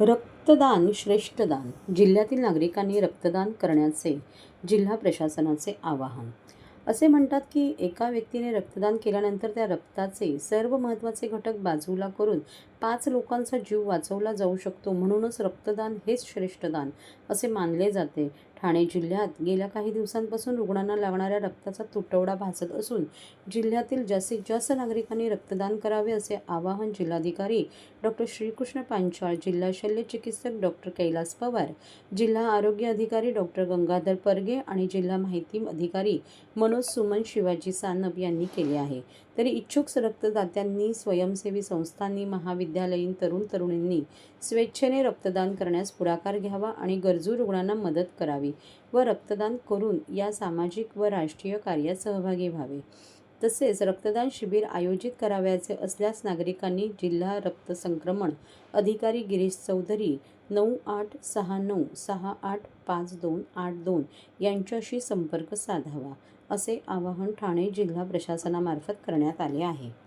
रक्तदान श्रेष्ठ दान जिल्ह्यातील नागरिकांनी रक्तदान करण्याचे जिल्हा प्रशासनाचे आवाहन. असे म्हणतात की एका व्यक्तीने रक्तदान केल्यानंतर त्या रक्ताचे सर्व महत्त्वाचे घटक बाजूला करून पाच लोकांचा जीव वाचवला जाऊ शकतो. म्हणूनच रक्तदान हेच श्रेष्ठ दान असे मानले जाते. ठाणे जिल्ह्यात गेल्या काही दिवसांपासून रुग्णांना लागणाऱ्या रक्ताचा तुटवडा भासत असून जिल्ह्यातील जास्तीत जास्त नागरिकांनी रक्तदान करावे असे आवाहन जिल्हाधिकारी डॉक्टर श्रीकृष्ण पांचाळ जिल्हा शल्य चिकित्सक डॉक्टर कैलास पवार जिल्हा आरोग्य अधिकारी डॉक्टर गंगाधर परगे आणि जिल्हा माहिती अधिकारी मनोज सुमन शिवाजी सानप यांनी केले आहे. तरी इच्छुक रक्तदात्यांनी स्वयंसेवी संस्थांनी महाविद्यालयीन तरुण तरुणींनी स्वेच्छेने रक्तदान करण्यास पुढाकार घ्यावा आणि गरजू रुग्णांना मदत करावी व रक्तदान करून या सामाजिक व राष्ट्रीय कार्यात सहभागी व्हावे. तसेच रक्तदान शिबिर आयोजित करावयाचे असल्यास नागरिकांनी जिल्हा रक्त संक्रमण अधिकारी गिरीश चौधरी नऊ आठ सहा नऊ सहा आठ पाच दोन आठ दोन यांच्याशी संपर्क साधावा असे आवाहन ठाणे जिल्हा प्रशासनामार्फत करण्यात आले आहे.